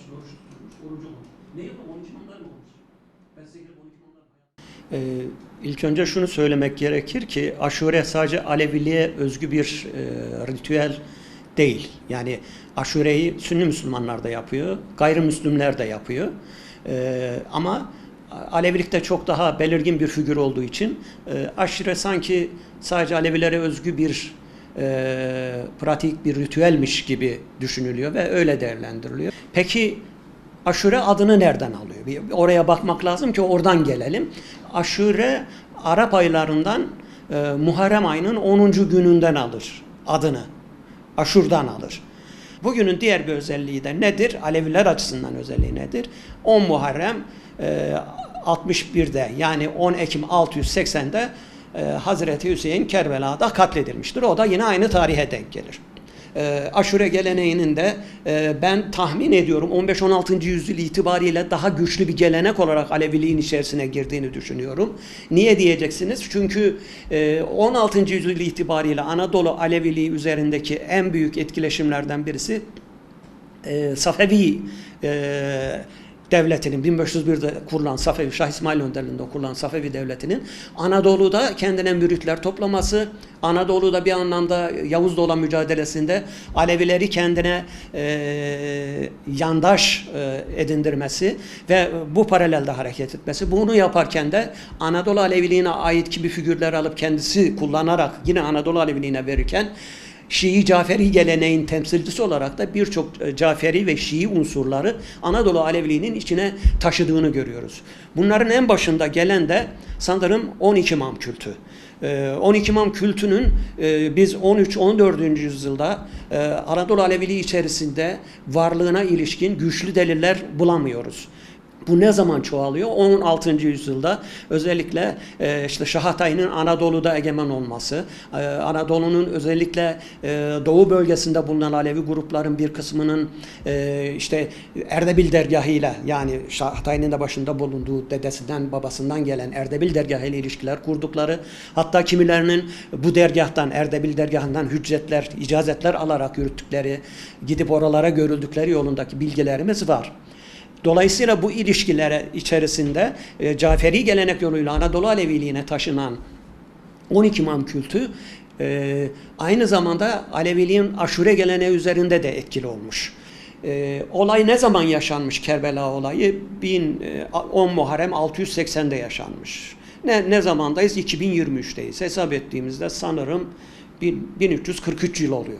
başlı oruç tutulmuş, orucu olmuş. Ne yapalım? 12 imamlar mı olmuş? Ben size gelip 12 imamlar Ee, ilk önce şunu söylemek gerekir ki aşure sadece Aleviliğe özgü bir e, ritüel değil. Yani aşureyi Sünni Müslümanlar da yapıyor, gayrimüslimler de yapıyor. Ee, ama Alevilikte çok daha belirgin bir figür olduğu için e, aşure sanki sadece Alevilere özgü bir e, pratik bir ritüelmiş gibi düşünülüyor ve öyle değerlendiriliyor. Peki aşure adını nereden alıyor? Bir oraya bakmak lazım ki oradan gelelim. Aşure Arap aylarından e, Muharrem ayının 10. gününden alır adını. Aşur'dan alır. Bugünün diğer bir özelliği de nedir? Aleviler açısından özelliği nedir? 10 Muharrem e, 61'de yani 10 Ekim 680'de e, Hazreti Hüseyin Kerbela'da katledilmiştir. O da yine aynı tarihe denk gelir. E, aşure geleneğinin de e, ben tahmin ediyorum 15-16. yüzyıl itibariyle daha güçlü bir gelenek olarak Aleviliğin içerisine girdiğini düşünüyorum. Niye diyeceksiniz? Çünkü e, 16. yüzyıl itibariyle Anadolu Aleviliği üzerindeki en büyük etkileşimlerden birisi e, Safevi e, devletinin 1501'de kurulan Safevi Şah İsmail önderliğinde kurulan Safevi devletinin Anadolu'da kendine müritler toplaması, Anadolu'da bir anlamda Yavuz'la olan mücadelesinde Alevileri kendine e, yandaş e, edindirmesi ve bu paralelde hareket etmesi. Bunu yaparken de Anadolu Aleviliğine ait gibi figürler alıp kendisi kullanarak yine Anadolu Aleviliğine verirken Şii Caferi geleneğin temsilcisi olarak da birçok e, Caferi ve Şii unsurları Anadolu Aleviliğinin içine taşıdığını görüyoruz. Bunların en başında gelen de sanırım 12 imam kültü. Ee, 12 imam kültünün e, biz 13-14. yüzyılda e, Anadolu Aleviliği içerisinde varlığına ilişkin güçlü deliller bulamıyoruz. Bu ne zaman çoğalıyor? 16. yüzyılda özellikle e, işte Şahatay'ın Anadolu'da egemen olması, e, Anadolu'nun özellikle e, doğu bölgesinde bulunan Alevi grupların bir kısmının işte Erdebil dergahıyla yani Şahatay'ın da başında bulunduğu dedesinden babasından gelen Erdebil dergahı ile ilişkiler kurdukları hatta kimilerinin bu dergahtan Erdebil dergahından hüccetler, icazetler alarak yürüttükleri, gidip oralara görüldükleri yolundaki bilgilerimiz var. Dolayısıyla bu ilişkilere içerisinde e, Caferi gelenek yoluyla Anadolu Aleviliğine taşınan 12 imam kültü e, aynı zamanda Aleviliğin aşure geleneği üzerinde de etkili olmuş. E, olay ne zaman yaşanmış Kerbela olayı? 1000, e, 10 Muharrem 680'de yaşanmış. Ne, ne zamandayız? 2023'teyiz. Hesap ettiğimizde sanırım 1343 yıl oluyor.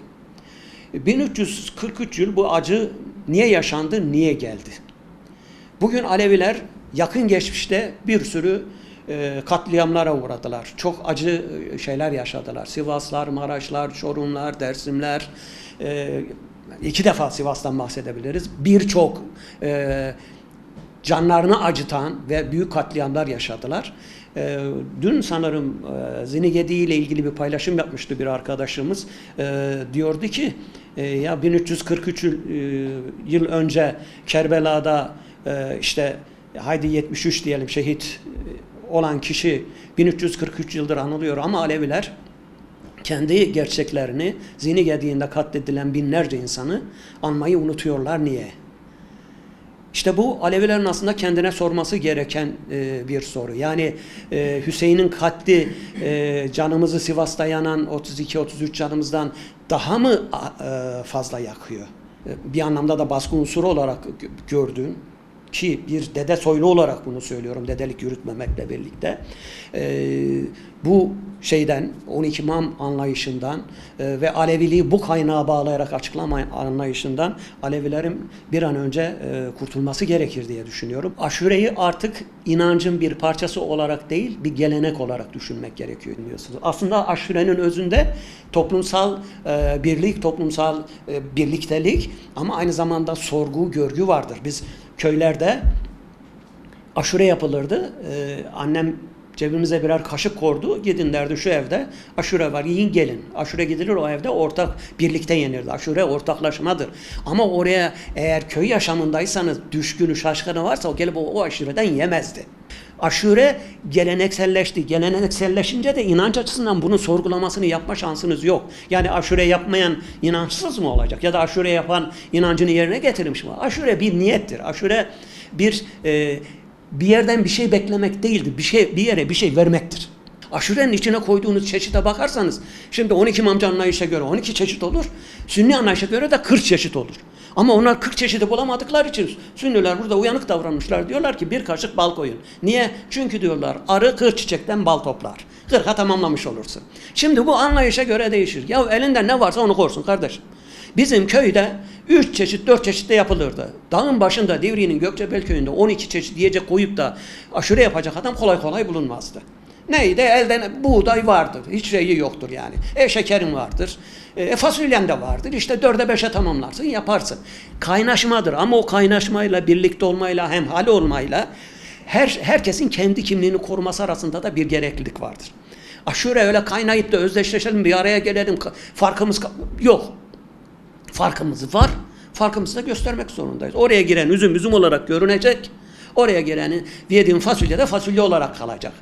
1343 yıl bu acı niye yaşandı, niye geldi? Bugün Aleviler yakın geçmişte bir sürü e, katliamlara uğradılar. Çok acı e, şeyler yaşadılar. Sivaslar, Maraşlar, Çorumlar, Dersimler. E, iki defa Sivas'tan bahsedebiliriz. Birçok canlarını acıtan ve büyük katliamlar yaşadılar. Dün sanırım e, Zinigedi ile ilgili bir paylaşım yapmıştı bir arkadaşımız. Diyordu ki ya 1343 yıl, e, yıl önce Kerbela'da e, işte haydi 73 diyelim şehit e, olan kişi 1343 yıldır anılıyor ama Aleviler kendi gerçeklerini Zini Gediğinde katledilen binlerce insanı anmayı unutuyorlar. Niye? İşte bu Alevilerin aslında kendine sorması gereken e, bir soru. Yani e, Hüseyin'in katli e, canımızı Sivas'ta yanan 32-33 canımızdan daha mı e, fazla yakıyor? E, bir anlamda da baskı unsuru olarak gördüğüm ki bir dede soylu olarak bunu söylüyorum dedelik yürütmemekle birlikte. E, bu şeyden 12 imam anlayışından e, ve Aleviliği bu kaynağa bağlayarak açıklama anlayışından Alevilerin bir an önce e, kurtulması gerekir diye düşünüyorum. Aşureyi artık inancın bir parçası olarak değil bir gelenek olarak düşünmek gerekiyor diyorsunuz. Aslında aşurenin özünde toplumsal e, birlik, toplumsal e, birliktelik ama aynı zamanda sorgu, görgü vardır. Biz köylerde aşure yapılırdı. Ee, annem cebimize birer kaşık kordu. Gidin derdi şu evde aşure var yiyin gelin. Aşure gidilir o evde ortak birlikte yenirdi. Aşure ortaklaşmadır. Ama oraya eğer köy yaşamındaysanız düşkünü şaşkını varsa o gelip o, o aşureden yemezdi. aşure gelenekselleşti. Gelenekselleşince de inanç açısından bunun sorgulamasını yapma şansınız yok. Yani aşure yapmayan inançsız mı olacak? Ya da aşure yapan inancını yerine getirmiş mi? Aşure bir niyettir. Aşure bir e, bir yerden bir şey beklemek değildir. Bir şey bir yere bir şey vermektir. Aşurenin içine koyduğunuz çeşide bakarsanız şimdi 12 imamcı anlayışa göre 12 çeşit olur. Sünni anlayışa göre de 40 çeşit olur. Ama onlar 40 çeşidi bulamadıkları için Sünniler burada uyanık davranmışlar. Diyorlar ki bir kaşık bal koyun. Niye? Çünkü diyorlar arı kır çiçekten bal toplar. Kırka tamamlamış olursun. Şimdi bu anlayışa göre değişir. Ya elinde ne varsa onu korsun kardeşim. Bizim köyde 3 çeşit 4 çeşit de yapılırdı. Dağın başında Divriği'nin Gökçebel köyünde 12 çeşit yiyecek koyup da aşure yapacak adam kolay kolay bulunmazdı. Neydi? Elden buğday vardır. Hiç şeyi yoktur yani. E şekerin vardır. E fasulyen de vardır. İşte dörde beşe tamamlarsın yaparsın. Kaynaşmadır ama o kaynaşmayla birlikte olmayla hem hali olmayla her herkesin kendi kimliğini koruması arasında da bir gereklilik vardır. Aşure öyle kaynayıp da özdeşleşelim bir araya gelelim farkımız yok. Farkımız var. Farkımızı da göstermek zorundayız. Oraya giren üzüm üzüm olarak görünecek. Oraya gelenin yediğin fasulye de fasulye olarak kalacak.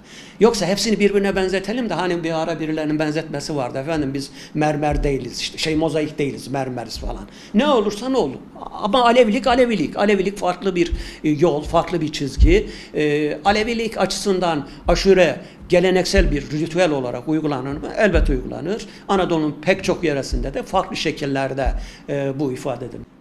Yoksa hepsini birbirine benzetelim de hani bir ara birilerinin benzetmesi vardı efendim biz mermer değiliz işte şey mozaik değiliz mermeriz falan. Ne olursa ne olur. Ama Alevilik Alevilik. Alevilik farklı bir e, yol, farklı bir çizgi. E, Alevilik açısından aşure geleneksel bir ritüel olarak uygulanır mı? Elbette uygulanır. Anadolu'nun pek çok yöresinde de farklı şekillerde e, bu ifade edilir.